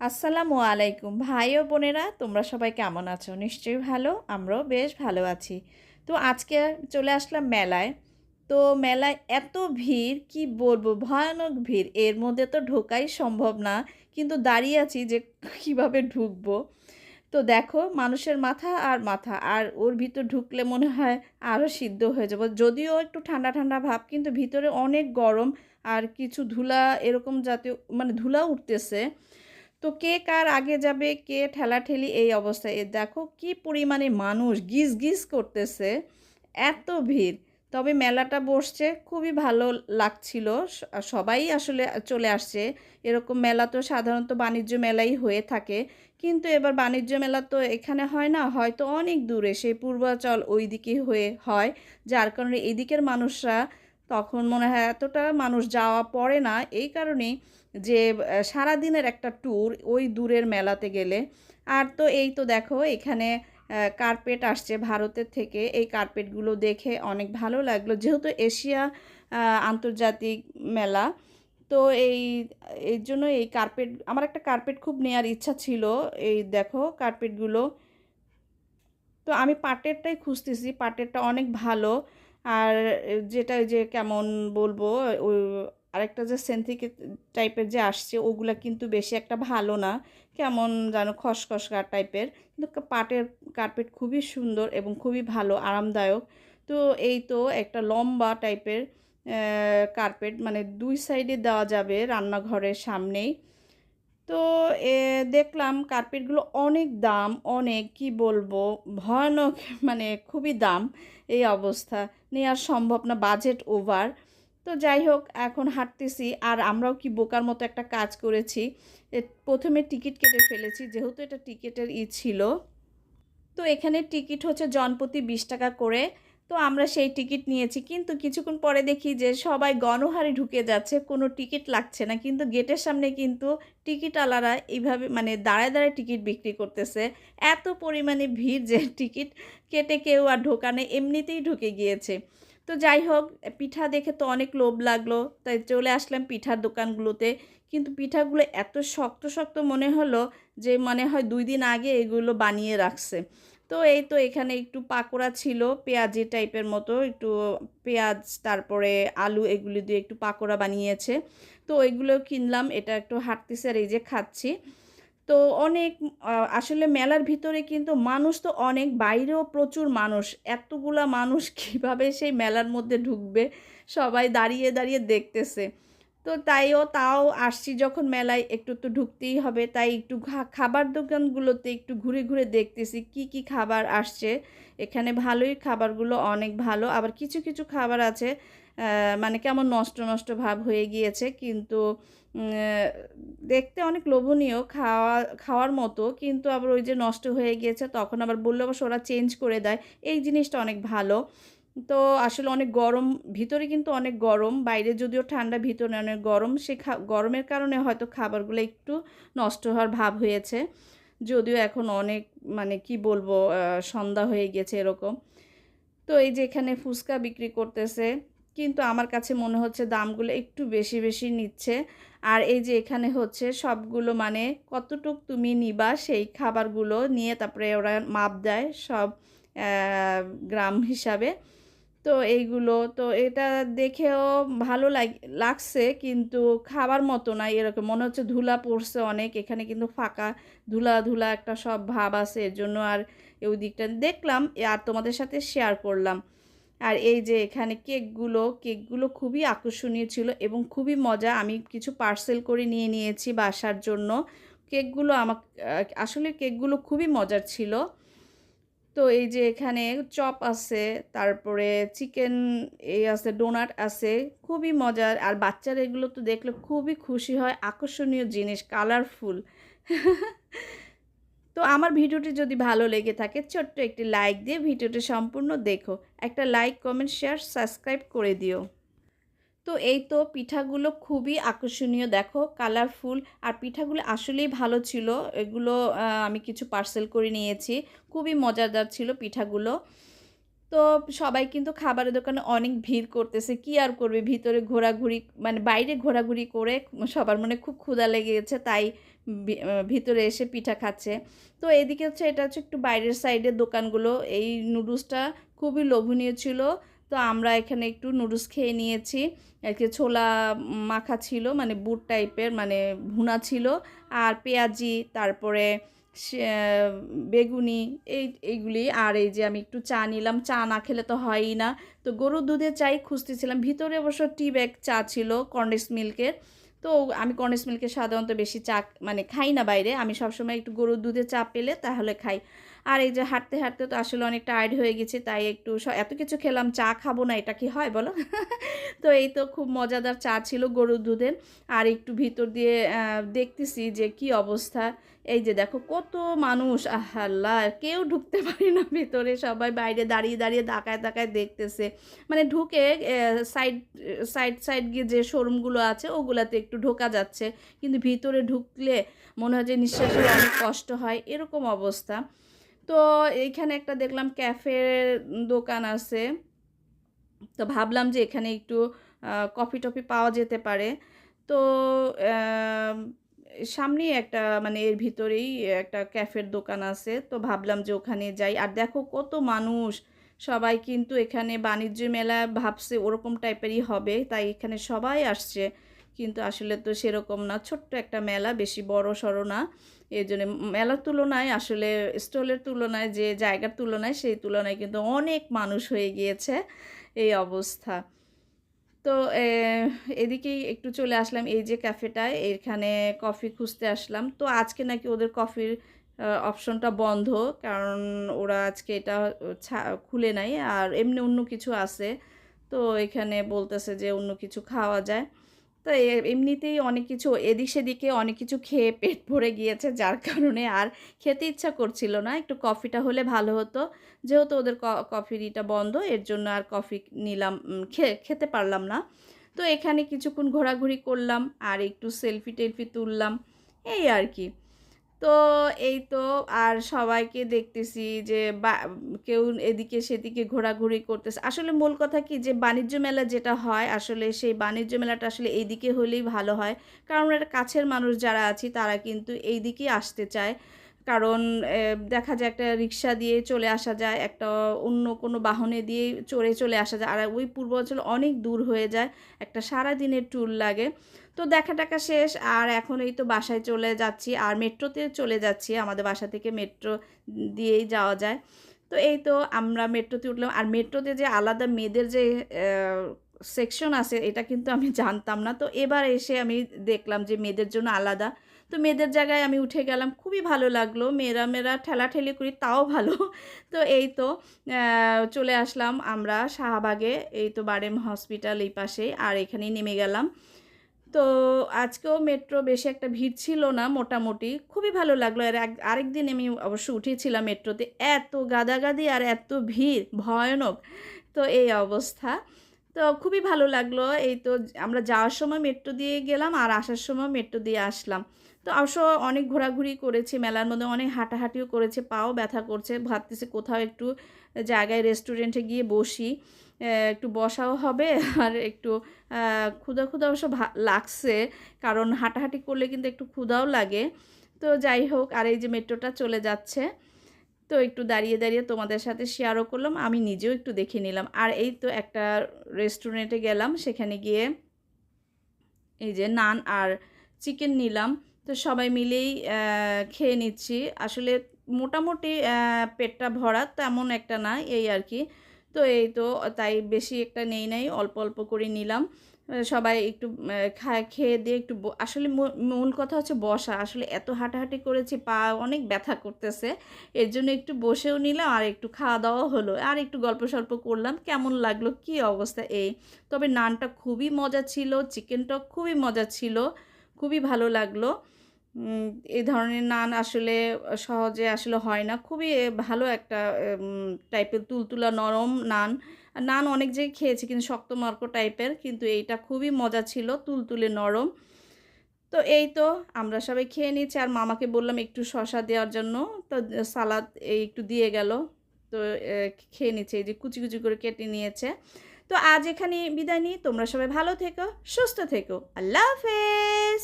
আসসালামু আলাইকুম। ভাই ও বোনেরা, তোমরা সবাই কেমন আছো? নিশ্চয়ই ভালো, আমরাও বেশ ভালো আছি। তো আজকে চলে আসলাম মেলায়। তো মেলায় এত ভিড়, কি বলব, ভয়ানক ভিড়। এর মধ্যে তো ঢোকাই সম্ভব না, কিন্তু দাঁড়িয়ে আছি যে কীভাবে ঢুকবো। তো দেখো, মানুষের মাথা আর মাথা, আর ওর ভিতর ঢুকলে মনে হয় আরও সিদ্ধ হয়ে যাব। যদিও একটু ঠান্ডা ঠান্ডা ভাব, কিন্তু ভিতরে অনেক গরম আর কিছু ধুলা এরকম জাতীয় মানে ধুলা উঠতেছে। তো কে কার আগে যাবে, কে ঠেলাঠেলি এই অবস্থায়? দেখো কি পরিমাণে মানুষ গিজ গিজ করতেছে, এত ভিড়। তবে মেলাটা বসছে, খুবই ভালো লাগছিল সবাই আসলে চলে আসছে। এরকম মেলা তো সাধারণত বাণিজ্য মেলাই হয়ে থাকে। কিন্তু এবার বাণিজ্য মেলা তো এখানে হয় না, হয়তো অনেক দূরে, সেই পূর্বাচল ওই দিকে হয়ে হয়। যার কারণে এদিকের মানুষরা তখন মনে হয় এতটা মানুষ যাওয়া পড়ে না। এই কারণেই যে সারাদিনের একটা ট্যুর ওই দূরের মেলাতে গেলে। আর তো এই তো দেখো, এখানে কার্পেট আসছে ভারতের থেকে। এই কার্পেটগুলো দেখে অনেক ভালো লাগল। যেহেতু এশিয়া আন্তর্জাতিক মেলা, তো এই, এর জন্য এই কার্পেট আমার একটা কার্পেট খুব নেওয়ার ইচ্ছা ছিল। এই দেখো কার্পেটগুলো তো আমি পাটেরটাই খুঁজতেছি। পাটেরটা অনেক ভালো। আর যেটা যে কেমন বলব আরেকটা যে সেন্থিক টাইপের যে আসছে, ওগুলা কিন্তু বেশি একটা ভালো না। কেমন যেন খসখসকা টাইপের। কিন্তু পাটের কার্পেট খুবই সুন্দর এবং খুবই ভালো, আরামদায়ক। তো এই তো একটা লম্বা টাইপের কার্পেট মানে দুই সাইডে দেওয়া যাবে রান্নাঘরের সামনেই। তো, এ, দেখলাম কার্পেটগুলো অনেক দাম, অনেক কি বলব, ভয়ানক মানে খুবই দাম। এই অবস্থা। নেওয়ার সম্ভব না বাজেট ওভার তো যাই হোক, এখন হাঁটতেছি। আর আমরাও কি বোকার মতো একটা কাজ করেছি। প্রথমে টিকিট কেটে ফেলেছি, যেহেতু এটা টিকিটের ই ছিল। তো এখানে টিকিট হচ্ছে জনপ্রতি বিশ টাকা করে। তো আমরা সেই টিকিট নিয়েছি। কিন্তু কিছুক্ষণ পরে দেখি যে সবাই গণহারে ঢুকে যাচ্ছে, কোনো টিকিট লাগছে না। কিন্তু গেটের সামনে কিন্তু টিকিট আলারা এইভাবে মানে দাঁড়ায় দাঁড়ায় টিকিট বিক্রি করতেছে। এত পরিমাণে ভিড় যে টিকিট কেটে কেউ আর ঢোকানে এমনিতেই ঢুকে গিয়েছে। তো যাই হোক, পিঠা দেখে তো অনেক লোভ লাগল। তাই চলে আসলাম পিঠার দোকানগুলোতে। কিন্তু পিঠাগুলো এত শক্ত শক্ত মনে হলো যে মনে হয় দুই দিন আগে এগুলো বানিয়ে রাখছে। তো এই তো এখানে একটু পাকোড়া ছিল, পেঁয়াজি টাইপের মতো, একটু পেঁয়াজ, তারপরে আলু এগুলি দিয়ে একটু পাকোড়া বানিয়েছে। তো ওইগুলো কিনলাম, এটা একটু হাঁটতেছে আর এই যে খাচ্ছি। তো অনেক আসলে মেলার ভিতরে কিন্তু মানুষ তো অনেক, বাইরেও প্রচুর মানুষ। এতগুলা মানুষ কীভাবে সেই মেলার মধ্যে ঢুকবে? সবাই দাঁড়িয়ে দাঁড়িয়ে দেখতেছে। তো তাইও তাও আসছি যখন মেলায় একটু তো ঢুকতেই হবে, তাই একটু খাবার দোকানগুলোতে একটু ঘুরে ঘুরে দেখতেছি কি কি খাবার আসছে। এখানে ভালোই খাবারগুলো, অনেক ভালো। আবার কিছু কিছু খাবার আছে মানে কেমন নষ্ট নষ্ট ভাব হয়ে গিয়েছে, কিন্তু দেখতে অনেক লোভনীয় খাওয়া, খাওয়ার মতো, কিন্তু আবার ওই যে নষ্ট হয়ে গিয়েছে, তখন আবার বললে অবশ্য ওরা চেঞ্জ করে দেয়। এই জিনিসটা অনেক ভালো। তো আসলে অনেক গরম, ভিতরে কিন্তু অনেক গরম, বাইরে যদিও ঠান্ডা, ভিতরে অনেক গরম, সে গরমের কারণে হয়তো খাবারগুলো একটু নষ্ট হওয়ার ভাব হয়েছে। যদিও এখন অনেক মানে কি বলব সন্ধ্যা হয়ে গেছে এরকম। তো এই যে এখানে ফুচকা বিক্রি করতেছে, কিন্তু আমার কাছে মনে হচ্ছে দামগুলো একটু বেশি বেশি নিচ্ছে। আর এই যে এখানে হচ্ছে সবগুলো মানে কতটুক তুমি নিবা সেই খাবারগুলো নিয়ে তারপরে ওরা মাপ দেয় সব গ্রাম হিসাবে। তো এইগুলো। তো এটা দেখেও ভালো লাগ, লাগছে কিন্তু খাবার মতো না এরকম। মনে হচ্ছে ধুলা পড়ছে অনেক। এখানে কিন্তু ফাঁকা ধুলা ধুলা একটা সব ভাব আছে। এর জন্য আর ওই দিকটা দেখলাম আর তোমাদের সাথে শেয়ার করলাম। আর এই যে এখানে কেকগুলো কেকগুলো খুবই আকর্ষণীয় ছিল এবং খুবই মজা। আমি কিছু পার্সেল করে নিয়ে নিয়েছি বাসার জন্য। কেকগুলো আমার আসলে কেকগুলো খুবই মজার ছিল। তো এই যে এখানে চপ আছে, তারপরে চিকেন এই আছে, ডোনাট আছে, খুবই মজার। আর বাচ্চারা এগুলো তো দেখলে খুবই খুশি হয়, আকর্ষণীয় জিনিস কালারফুল তো আমার ভিডিওটি যদি ভালো লেগে থাকে, ছোট্ট একটি লাইক দিয়ে ভিডিওটি সম্পূর্ণ দেখো। একটা লাইক কমেন্ট শেয়ার সাবস্ক্রাইব করে দিও। তো এই তো পিঠাগুলো খুবই আকর্ষণীয়। দেখো কালারফুল আর পিঠাগুলো আসলেই ভালো ছিল। এগুলো আমি কিছু পার্সেল করে নিয়েছি। খুবই মজাদার ছিল পিঠাগুলো। তো সবাই কিন্তু খাবারের দোকানে অনেক ভিড় করতেছে। কি আর করবে? ভিতরে ঘোরাঘুরি মানে বাইরে ঘোরাঘুরি করে সবার মনে খুব ক্ষুধা লেগে গেছে তাই ভিতরে এসে পিঠা খাচ্ছে। তো এদিকে হচ্ছে, এটা হচ্ছে একটু বাইরের সাইডের দোকানগুলো। এই নুডলসটা খুবই লোভনীয় ছিল। তো আমরা এখানে একটু নুডলস খেয়ে নিয়েছি। আর কি ছোলা মাখা ছিল মানে বুট টাইপের মানে ভুনা ছিল। আর পেঁয়াজি, তারপরে বেগুনি, এই, এইগুলি। আর এই যে আমি একটু চা নিলাম। চা না খেলে তো হয়ই না। তো গরুর দুধে চাই খুঁজতেছিলাম। ভিতরে অবশ্য টি ব্যাগ চা ছিল কন্ডেন্স মিল্কের। তো আমি কন্ডেন্স মিল্কের সাধারণত বেশি চা মানে খাই না বাইরে। আমি সবসময় একটু গরুর দুধে চা পেলে তাহলে খাই। আর এই যে হাঁটতে হাঁটতে তো আসলে অনেক টায়ার্ড হয়ে গেছে, তাই একটু এত কিছু খেলাম, চা খাব না, এটা কি হয় বলো? তো এই তো খুব মজাদার চা ছিল গরুর দুধের, আর একটু ভিতর দিয়ে দেখতেছি যে কি অবস্থা। এই যে দেখো কত মানুষ আল্লাহ কেউ ঢুকতে পারে না ভিতরে, সবাই বাইরে দাঁড়িয়ে দাঁড়িয়ে তাকায় তাকায় দেখতেছে। মানে ঢুকে সাইড সাইড সাইড গিয়ে যে শোরুমগুলো আছে, ওগুলাতে একটু ঢোকা যাচ্ছে। কিন্তু ভিতরে ঢুকলে মনে হয় যে নিঃশ্বাসের অনেক কষ্ট হয়, এরকম অবস্থা। তো এইখানে একটা দেখলাম ক্যাফের দোকান আছে। তো ভাবলাম যে এখানে একটু কফি টফি পাওয়া যেতে পারে। তো সামনেই একটা মানে এর ভিতরেই একটা ক্যাফের দোকান আছে। তো ভাবলাম যে ওখানে যাই। আর দেখো কত মানুষ! সবাই কিন্তু এখানে বাণিজ্য মেলা ভাবছে, ওরকম টাইপেরই হবে। তাই এখানে সবাই আসছে। কিন্তু আসলে তো সেরকম না। ছোট্ট একটা মেলা, বেশি বড় সড়ো না। এই জন্য মেলার তুলনায় আসলে স্টলের তুলনায়, যে জায়গার তুলনায়, সেই তুলনায় কিন্তু অনেক মানুষ হয়ে গিয়েছে এই অবস্থা। তো এদিকেই একটু চলে আসলাম এই যে ক্যাফেটায় এখানে কফি খুঁজতে আসলাম। তো আজকে নাকি ওদের কফির অপশনটা বন্ধ, কারণ ওরা আজকে এটা খুলে নাই। আর এমনি অন্য কিছু আছে। তো এখানে বলতেছে যে অন্য কিছু খাওয়া যায়। তো এমনিতেই অনেক কিছু এদিক সেদিকে অনেক কিছু খেয়ে পেট ভরে গিয়েছে, যার কারণে আর খেতে ইচ্ছা করছিল না। একটু কফিটা হলে ভালো হতো। যেহেতু ওদের ক- কফির ইটা বন্ধ, এর জন্য আর কফি নিলাম খেতে পারলাম না। তো এখানে কিছুক্ষণ ঘোরাঘুরি করলাম, আর একটু সেলফি টেলফি তুললাম, এই আর কি। তো এই তো আর সবাইকে দেখতেছি যে বা, কেউ এদিকে সেদিকে ঘোরাঘুরি করতেছে। আসলে মূল কথা কি যে বাণিজ্য মেলা যেটা হয়, আসলে সেই বাণিজ্য মেলাটা আসলে এইদিকে হলেই ভালো হয়। কারণ কাছের মানুষ যারা আছি তারা কিন্তু এই দিকেই আসতে চায়। কারণ দেখা যায় একটা রিক্সা দিয়ে চলে আসা যায়, একটা অন্য কোনো বাহনে দিয়ে চড়ে চলে আসা যায়। আর ওই পূর্বাঞ্চল অনেক দূর হয়ে যায়, একটা সারা দিনের ট্যুর লাগে। তো দেখা টাকা শেষ, আর এখন এই তো বাসায় চলে যাচ্ছি, আর মেট্রোতে চলে যাচ্ছি, আমাদের বাসা থেকে মেট্রো দিয়েই যাওয়া যায়। তো এই তো আমরা মেট্রোতে উঠলাম, আর মেট্রোতে যে আলাদা মেয়েদের যে সেকশন আছে, এটা কিন্তু আমি জানতাম না। তো এবার এসে আমি দেখলাম যে মেয়েদের জন্য আলাদা তো মেয়েদের জায়গায় আমি উঠে গেলাম, খুবই ভালো লাগল। মেয়েরা মেয়েরা ঠেলাঠেলি করি, তাও ভালো। তো এই তো চলে আসলাম আমরা শাহবাগে, এই তো বারেম হসপিটাল এই পাশেই, আর এখানেই নেমে গেলাম। তো আজকেও মেট্রো বেশি একটা ভিড় ছিল না মোটামুটি, খুবই ভালো লাগল। আর আরেক দিন আমি অবশ্য উঠেছিলাম মেট্রোতে, এত গাদাগাদি আর এত ভিড়, ভয়ানক। তো এই অবস্থা। তো খুবই ভালো লাগল। এই তো আমরা যাওয়ার সময় মেট্রো দিয়ে গেলাম আর আসার সময় মেট্রো দিয়ে আসলাম। তো অবশ্য অনেক ঘোরাঘুরি করেছি, মেলার মধ্যে অনেক হাঁটাহাঁটিও করেছে, পাও ব্যথা করছে। ভাবতেছি কোথাও একটু জায়গায় রেস্টুরেন্টে গিয়ে বসি। একটু বসাও হবে আর একটু ক্ষুধা ক্ষুধা অবশ্য লাগছে। কারণ হাঁটাহাঁটি করলে কিন্তু একটু ক্ষুধাও লাগে। তো যাই হোক, আর এই যে মেট্রোটা চলে যাচ্ছে। তো একটু দাঁড়িয়ে দাঁড়িয়ে তোমাদের সাথে শেয়ারও করলাম, আমি নিজেও একটু দেখে নিলাম। আর এই তো একটা রেস্টুরেন্টে গেলাম, সেখানে গিয়ে এই যে নান আর চিকেন নিলাম। তো সবাই মিলেই খেয়ে নিচ্ছি। আসলে মোটামুটি পেটটা ভরা তেমন একটা না, এই আর কি। তো এই তো, তাই বেশি একটা নেই নাই, অল্প অল্প করে নিলাম। সবাই একটু খায় খেয়ে দিয়ে একটু আসলে মূল কথা হচ্ছে বসা। আসলে এত হাঁটাহাঁটি করেছি, পা অনেক ব্যথা করতেছে। এর জন্য একটু বসেও নিলাম আর একটু খাওয়া দাওয়া হলো। আর একটু গল্প সল্প করলাম, কেমন লাগল, কি অবস্থা এই? তবে নানটা খুবই মজা ছিল চিকেনটা খুবই মজা ছিল, খুবই ভালো লাগল। এই ধরনের নান আসলে সহজে আসলে হয় না। খুবই ভালো একটা টাইপের তুলতুলা নরম নান। নান অনেক জায়গায় খেয়েছি কিন্তু শক্ত মর্ক টাইপের, কিন্তু এইটা খুবই মজা ছিল, তুলতুলে নরম। তো এই তো আমরা সবাই খেয়ে নিয়েছি, আর মামাকে বললাম একটু শশা দেওয়ার জন্য, তো সালাদ এই একটু দিয়ে গেল। তো খেয়ে নিচ্ছে, এই যে কুচি কুচি করে কেটে নিয়েছে। তো আজ এখানে বিদায় নিই, তোমরা সবাই ভালো থেকো, সুস্থ থেকো, আল্লাহ হাফেজ!